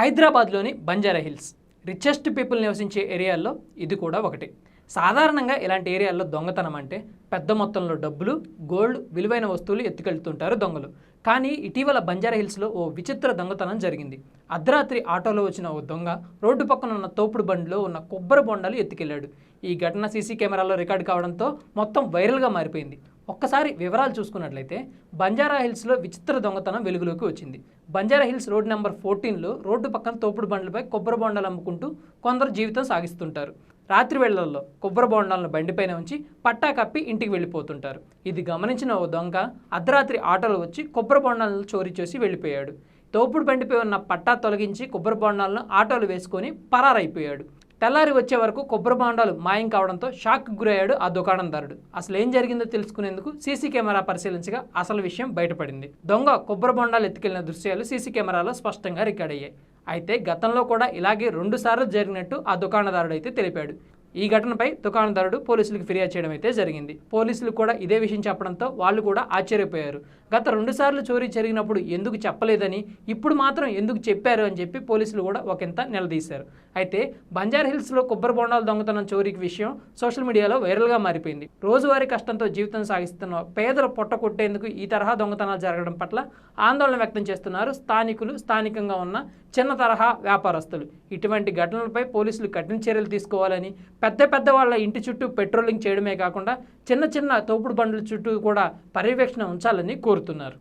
హైదరాబాద్లోని Banjara hills. Richest people నివసించే ఏరియాల్లో ఇది కూడా ఒకటి. సాధారణంగా ఇలాంటి ఏరియాల్లో దొంగతనం అంటే పెద్ద మొత్తంలో డబ్బులు గోల్డ్ విలువైన వస్తువులు ఎత్తుకెళ్తుంటారు దొంగలు. కానీ ఇటీవల బంజారా హిల్స్లో ఓ విచిత్ర దొంగతనం జరిగింది. అర్ధరాత్రి ఆటోలో వచ్చిన ఓ దొంగ రోడ్డు పక్కన ఉన్న తోపుడు బండిలో ఉన్న కొబ్బరి బొండాలు ఎత్తుకెళ్ళాడు ఈ ఘటన సీసీ కెమెరాలో రికార్డు కావడంతో మొత్తం వైరల్గా మారిపోయింది. ఒక్కసారి వివరాలు చూసుకున్నట్లయితే బంజారా హిల్స్లో విచిత్ర దొంగతనం వెలుగులోకి వచ్చింది. బంజారా హిల్స్ రోడ్ నెంబర్ ఫోర్టీన్లో రోడ్డు పక్కన తోపుడు బండ్లపై కొబ్బరి బొండాలు అమ్ముకుంటూ కొందరు జీవితం సాగిస్తుంటారు. రాత్రి వేళల్లో కొబ్బరి బొండాలను బండిపైన ఉంచి పట్టా కప్పి ఇంటికి వెళ్ళిపోతుంటారు. ఇది గమనించిన ఓ దొంగ అర్ధరాత్రి ఆటోలో వచ్చి కొబ్బరి బొండాలను చోరీ చేసి వెళ్ళిపోయాడు. తోపుడు బండిపై ఉన్న పట్టా తొలగించి కొబ్బరి బొండాలను ఆటోలు వేసుకొని పరారైపోయాడు. తెల్లారి వచ్చే వరకు కొబ్బరి బొండాలు మాయం కావడంతో షాక్ గురయ్యాడు ఆ దుకాణందారుడు. అసలు ఏం జరిగిందో తెలుసుకునేందుకు సీసీ కెమెరా పరిశీలించగా అసలు విషయం బయటపడింది. దొంగ కొబ్బరి బాండాలు ఎత్తుకెళ్ళిన దృశ్యాలు సీసీ కెమెరాలో స్పష్టంగా రికార్డ్ అయ్యాయి. అయితే గతంలో కూడా ఇలాగే రెండుసార్లు జరిగినట్టు ఆ దుకాణదారుడు అయితే తెలిపాడు. ఈ ఘటనపై దుకాణదారుడు పోలీసులకు ఫిర్యాదు చేయడం అయితే జరిగింది. పోలీసులు కూడా ఇదే విషయం చెప్పడంతో వాళ్ళు కూడా ఆశ్చర్యపోయారు. గత రెండుసార్లు చోరీ జరిగినప్పుడు ఎందుకు చెప్పలేదని ఇప్పుడు మాత్రం ఎందుకు చెప్పారు అని చెప్పి పోలీసులు కూడా ఒకంత నిలదీశారు. అయితే బంజార్ హిల్స్లో కొబ్బరి బొండాలు దొంగతనం చోరీకి విషయం సోషల్ మీడియాలో వైరల్గా మారిపోయింది. రోజువారీ కష్టంతో జీవితం సాగిస్తున్న పేదల పొట్ట కొట్టేందుకు ఈ తరహా దొంగతనాలు జరగడం పట్ల ఆందోళన వ్యక్తం చేస్తున్నారు స్థానికులు. స్థానికంగా ఉన్న చిన్న తరహా వ్యాపారస్తులు. ఇటువంటి ఘటనలపై పోలీసులు కఠిన చర్యలు తీసుకోవాలని పెద్ద పెద్ద వాళ్ళ ఇంటి చుట్టూ పెట్రోలింగ్ చేయడమే కాకుండా చిన్న చిన్న తోపుడు బండ్ల చుట్టూ కూడా పర్యవేక్షణ ఉంచాలని కోరుతున్నారు.